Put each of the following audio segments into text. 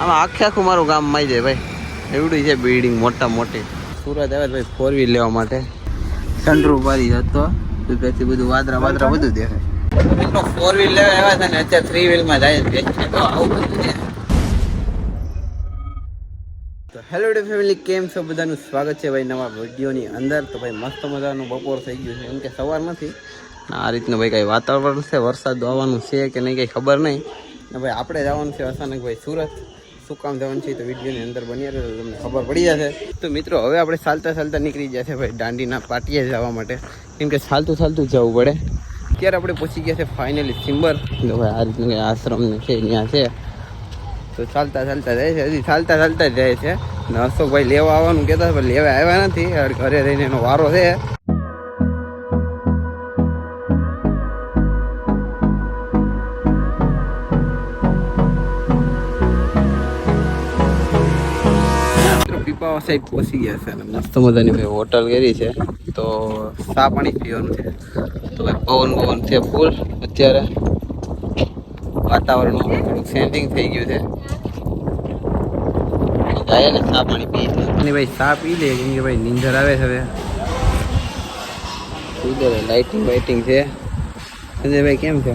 આમાં આખે આખું મારું ગામ માઈ જાય ભાઈ. એવડી છે બિલ્ડિંગ મોટા મોટી. સુરત આવે ભાઈ ફોર વ્હીલ લેવા માટે. સનરૂફ વાળી હતો. તો બધું વાદરા વાદરા બધું દેખાય. મિત્રો ફોર વ્હીલ લેવા આવ્યા અત્યારે થ્રી વ્હીલમાં જાય તો હેલો ડે ફેમિલી કેમ છો? બધાનું સ્વાગત છે ભાઈ નવા વિડીયોની અંદર. તો ભાઈ મસ્ત મજાનું બપોર થઈ ગયું છે. એમ કે સવાર નથી. આ રીતનું ભાઈ કાંઈ વાતાવરણ છે, વરસાદ આવવાનું છે કે નહીં, કંઈ ખબર નહીં. ભાઈ આપણે જવાનું છે અચાનક ભાઈ સુરત. શું કામ થવાનું છે તો વિડીયોની અંદર બની રહે તમને ખબર પડી જશે. તો મિત્રો, હવે આપણે ચાલતા ચાલતા નીકળી જશે ભાઈ દાંડીના પાટીએ જવા માટે. કેમ કે ચાલતું ચાલતું જવું પડે. અત્યારે આપણે પહોંચી ગયા છે ફાઇનલી સિમ્બર. તો ભાઈ, આ રીતનું આશ્રમ છે, ત્યાં છે. તો ચાલતા ચાલતા જાય છે, હજી ચાલતા ચાલતા જાય છે. ને અશોકભાઈ લેવા આવવાનું કહેતા પણ લેવા આવ્યા નથી. ઘરે રહીને એનો વારો છે. સાહેબ પહોંચી ગયા છે. મસ્ત મજાની ભાઈ હોટલ કરી છે. તો સા પાણી પીવાનું છે. તો ભાઈ પવન પવન છે ફૂલ અત્યારે વાતાવરણ થોડુંક સેન્ટિંગ થઈ ગયું છે. જાય ને પાણી પી અને ભાઈ સા પી લે કેમ કે ભાઈ નીંદર આવે છે હવે. લાઇટિંગ વાઇટિંગ છે. સંજયભાઈ કેમ છે?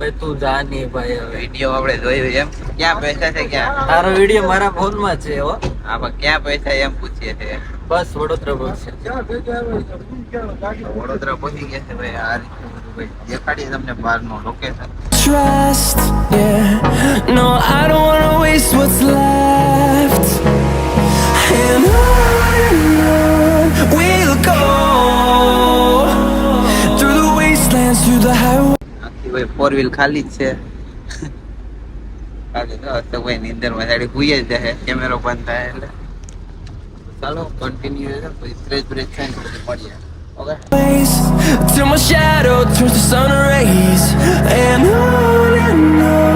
ભાઈ તું જા નહીં ભાઈ હવે. વીડિયો આપણે જોયું એમ. ક્યાં પૈસા છે ક્યાં? તારો વીડિયો મારા ફોનમાં છે હો. આમાં ક્યાં પૈસા એમ પૂછીએ છે. બસ વડોદરા પહોંચશે વડોદરા પહોંચી ગયા છે ભાઈ આ દેખાડીએ તમને બહારનું location Trust, yeah. No, I don't wanna waste what's left. Four wheel ખાલી જ છે બાકી તો અશોકભાઈ નીંદરમાં સાડી ભૂઈ જ જાય કેમેરો બંધ થાય એટલે ચાલો કન્ટિન્યુ છે પછી ફ્રેશ બ્રેશ થાય ને પછી મળીએ okay till my shadow turns to sun rays and on and on.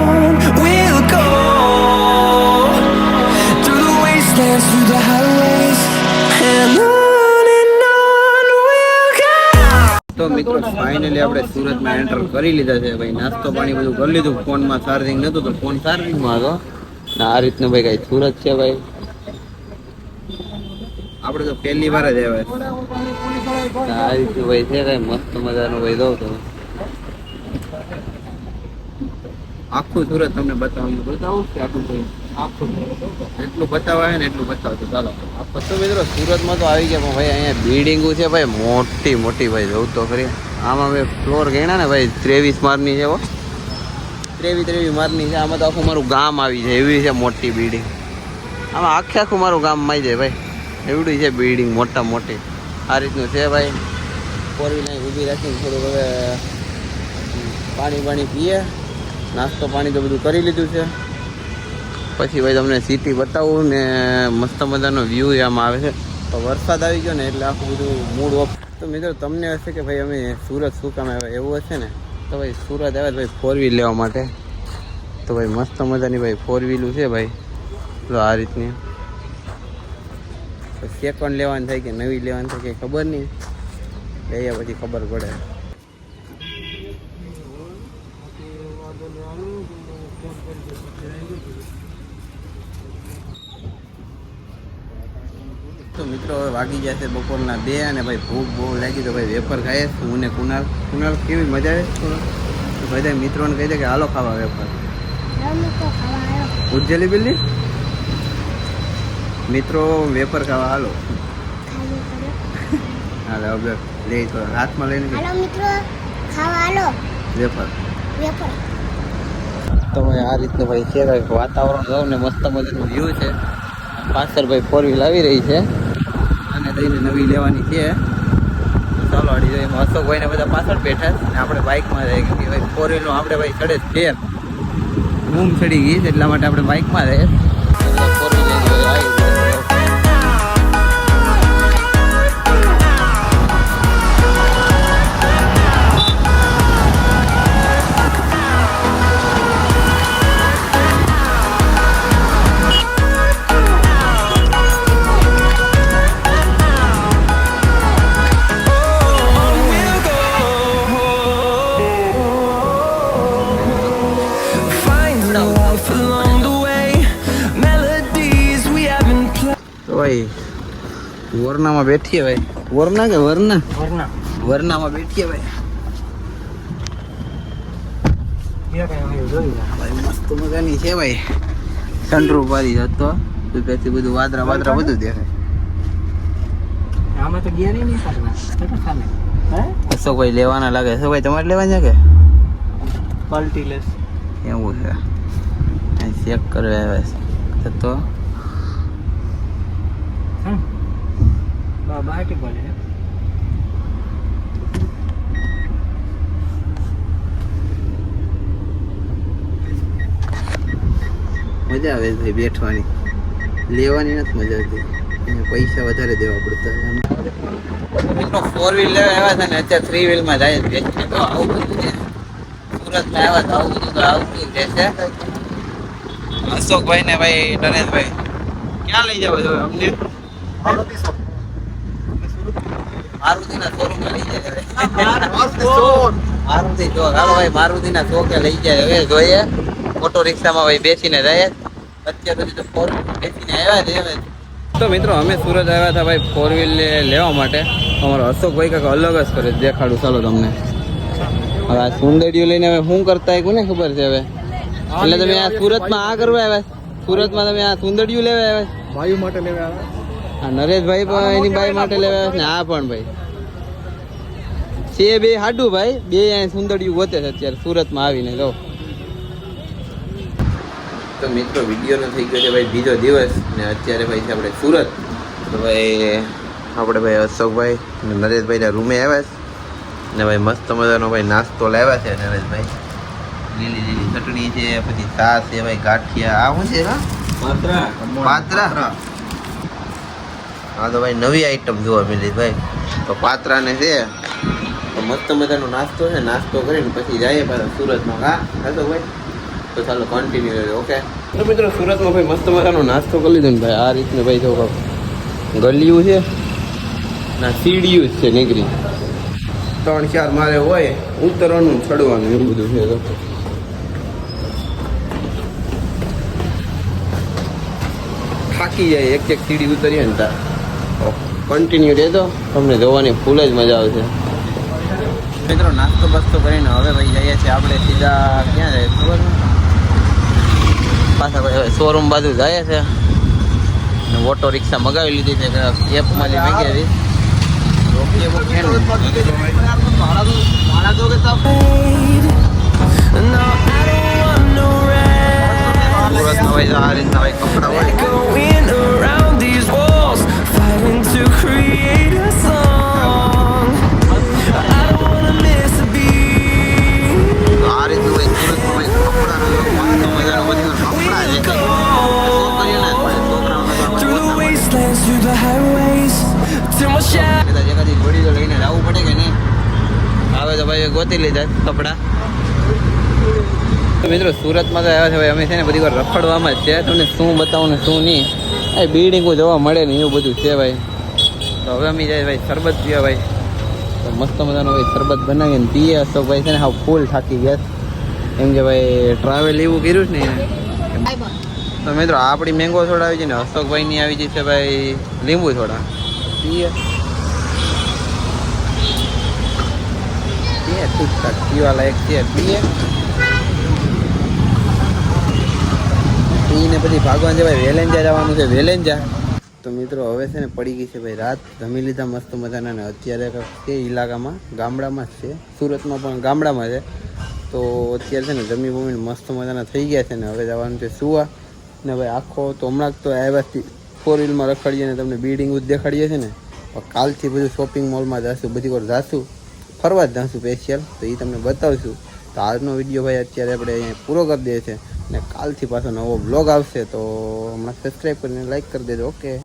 તો મિત્રો ફાઇનલી આપણે સુરતમાં એન્ટર કરી લીધા છે ભાઈ. નાસ્તો પાણી બધું કરી લીધું. ફોનમાં ચાર્જિંગ નતું તો ફોન ચાર્જિંગમાં હતો. ને આ રીતનું ભાઈ કઈ સુરત છે ભાઈ. આપણે તો પહેલી વાર જ આવ્યા આ રીતનું ભાઈ છે કઈ મસ્ત મજાનું ભાઈ દઉં તો આખું સુરત તમને બતાવવાનું. બતાવું કે આખું સુરત? એટલું બતાવાય ને એટલું બતાવતું ચાલો. તો મિત્રો સુરતમાં તો આવી ગયા પણ ભાઈ અહીંયા બિલ્ડિંગો છે ભાઈ મોટી મોટી ભાઈ જવું તો ખરી. આમાં ભાઈ ફ્લોર ગણ્યા ને ભાઈ ત્રેવીસ મારની છે હો. ત્રેવીસ ત્રેવીસ મારની છે. આમાં તો આખું મારું ગામ આવી જાય એવી છે મોટી બિલ્ડિંગ. આમાં આખે આખું મારું ગામ માઈ જાય ભાઈ. એવડી છે બિલ્ડિંગ મોટા મોટી. આ રીતનું છે ભાઈ. ફોર વ્હીલ અહીં ઊભી રાખીને થોડુંક હવે પાણી પાણી પીએ. નાસ્તો પાણી તો બધું કરી લીધું છે. પછી ભાઈ તમને સિટી બતાવું ને મસ્ત મજાનો વ્યૂ આમાં આવે છે. તો વરસાદ આવી ગયો ને એટલે આખું બધું મૂડ ઓફ તો મિત્રો, તમને હશે કે ભાઈ અમે સુરત શું કામ આવ્યા એવું હશે ને? તો ભાઈ સુરત આવ્યા ભાઈ ફોર વ્હીલ લેવા માટે. તો ભાઈ મસ્ત મજાની ભાઈ ફોર વ્હીલું છે ભાઈ. તો આ રીતની. સેકન્ડ લેવાની થાય કે નવી લેવાની થાય કે ખબર નહીં. લઈએ પછી ખબર પડે. તો મિત્રો વાગી ગયા છે બપોરના બે અને ભાઈ ભૂખ બહુ લાગી તો ભાઈ વેફર ખાઈએ. હું ને કુનાલ કુનાલ કેવી મજા આવે? તો બધા મિત્રોને કહી દે કે હાલો ખાવા વેફર. ઉજ્જેલી બિલ્લી મિત્રો, વેફર ખાવા હાલો. હાલો, હવે લે તો હાથમાં લઈને હાલો મિત્રો ખાવા હાલો વેફર વેફર આ રીતનું ભાઈ છે, વાતાવરણ જોઉં ને મસ્ત મજાનું વ્યૂ છે. પાછળ ભાઈ ફોર વ્હીલ આવી રહી છે. અને લઈને નવી લેવાની છે. ચાલો, અડી જાય એમાં અશોકભાઈ ને બધા પાછળ બેઠા અને આપણે બાઇકમાં રહે કે ભાઈ ફોર વ્હીલનો આપણે ભાઈ ચડે છે. બૂમ ચડી ગઈ એટલા માટે આપણે બાઇકમાં રહે ફોર વ્હીલ આવી વરનામાં બેઠીએ ભાઈ વરના કે વરના? વરના. વરનામાં બેઠીએ ભાઈ ભાઈ મસ્ત મજાની છે ભાઈ. સનરૂફ વાળી બધું વાદરા વાદરા બધું દેખાય. આમાં તો ગયા નહીં લેવાના લાગે અશોકભાઈ તમારે લેવાના છે પલટી લેસ કે એવું છે. ચેક કરવા આવ્યા તો હમ બા બાટી બોલે. મજા આવે છે ભાઈ બેઠવાની. લેવાની નથી મજા આવતી. એને પૈસા વધારે દેવા પડતા મિત્રો ફોર વ્હીલ લેવા આવ્યા છે ને અત્યારે થ્રી વ્હીલમાં જાય છે. તો આવું બધું છે. સુરતમાં આવ્યા તો આવું બધું તો આવતું જ રહેશે અશોકભાઈ ને ભાઈ નરેશભાઈ. ક્યાં લઈ જાવ છો અમને? લઈ જાય મારુતિ ચોક હાલો ભાઈ મારુતિના ચોકે લઈ જાય. હવે જોઈએ. ઓટો રિક્ષામાં ભાઈ બેસીને જાય. અત્યાર તો ફોર બેસીને આવ્યા છે હવે. તો મિત્રો અમે સુરત આવ્યા હતા ભાઈ ફોર વ્હીલ લેવા માટે. અમારો અશોકભાઈ કાંઈક અલગ જ કરે દેખાડું ચાલો તમને. હવે આ સુંદરીઓ લઈને હવે શું કરતા કોને ખબર છે હવે? એટલે તમે આ સુરતમાં આ કરવા આવ્યા. સુરતમાં તમે આ સુંદરીઓ લેવા આવ્યા વાયુ માટે લેવા આ નરેશભાઈ પણ એની બાઈ માટે લેવા છે ને આ પણ ભાઈ. છે બે હાડું ભાઈ બે અહીંયા સુંદરિયું ગોતે છે અત્યારે સુરતમાં આવીને જો. તો મિત્રો વિડીયોનો થઈ ગયો છે ભાઈ બીજો દિવસ ને અત્યારે ભાઈ છે આપણે સુરત. તો ભાઈ આપણે ભાઈ અશોકભાઈ અને નરેશભાઈના રૂમે આવ્યા છે. ને ભાઈ મસ્ત મજાનો ભાઈ નાસ્તો લાવ્યા છે નરેશભાઈ. લીલી લીલી ચટણી છે પછી છાશ છે ભાઈ ગાંઠિયા આ શું છે હા? પાત્રા. પાત્રા. હા તો ભાઈ નવી આઈટમ જોવા મળી ભાઈ. તો પાત્રા ને છે, તો મસ્ત મજાનો નાસ્તો છે. નાસ્તો કરીને પછી જઈએ પાછા સુરતમાં. હા, હાલો ભાઈ. તો ચાલો કન્ટિન્યુ રહેજો ઓકે તો મિત્રો સુરતમાં ભાઈ મસ્ત મજાનો નાસ્તો કરી લીધો ને ભાઈ. આ રીતનું ભાઈ જો ગલિયું છે. ના, સીડીયું જ છે, નીકળી. ત્રણ ચાર મારે હોય, ઉતરવાનું ચડવાનું એવું બધું છે. તો થાકી જાય એક એક સીડી ઉતરીએ ને તાર કન્ટિન્યુ રહેતો તમને જોવાની ફૂલ જ મજા આવશે. મિત્રો નાસ્તો બાસ્તો કરીને હવે ભાઈ જઈએ છીએ આપણે સીધા ક્યાં જાય ખબર પાછા ભાઈ હવે શોરૂમ બાજુ જાય છે ને ઓટો રિક્ષા મગાવી લીધી છે એપમાં જે મગાવી બોકીએ shadow. ઘોડી તો લઈને જવું પડે કે નહીં? આવે તો ભાઈ ગોતી લીધા કપડા. મિત્રો, સુરતમાં તો આવ્યા છે ભાઈ. અમે છે ને બધી વાર રખડવામાં જ છે. તમને શું બતાવું ને શું નહીં? એ બિલ્ડિંગો જોવા મળે ને એવું બધું છે ભાઈ. તો હવે અમે જાય ભાઈ શરબત પીવા ભાઈ. તો મસ્ત મજાનો ભાઈ શરબત બનાવીને પીએ. તો ભાઈ છે ને હા ફૂલ થાકી ગયા એમ કે ભાઈ ટ્રાવેલ એવું કર્યું છે ને. તો મિત્રો, આપણી મેંગો સોડા આવી છે ને અશોકભાઈની આવી જશે ભાઈ લીંબુ સોડા. પીએ. પીએ ઠીકઠાક પીવા લાયક છે પીએ પીને પછી ભાગવાન છે ભાઈ વેલેન્જા જવાનું છે વેલેન્જા તો મિત્રો હવે છે ને પડી ગઈ છે ભાઈ રાત જમી લીધા મસ્ત મજાના ને અત્યારે તે છે ઇલાકામાં ગામડામાં જ છે સુરતમાં પણ ગામડામાં છે તો અત્યારે છે ને જમી બમીને મસ્ત મજાના થઈ ગયા છે ને હવે જવાનું છે સુવા ને ભાઈ આખો તો હમણાં તો આવ્યા ફોર વ્હીલમાં રખડીએ ને તમને બિલ્ડિંગ દેખાડીએ છે ને કાલથી બધું શોપિંગ મોલમાં જશું બધી વાર જાશું ફરવા જ જશું સ્પેશિયલ તો એ તમને બતાવશું. તો આજનો વીડિયો ભાઈ અત્યારે આપણે અહીંયા પૂરો કરી દઈએ છીએ. અને કાલથી પાછો નવો બ્લોગ આવશે, તો હમણાં સબસ્ક્રાઈબ કરીને લાઈક કરી દેજો ઓકે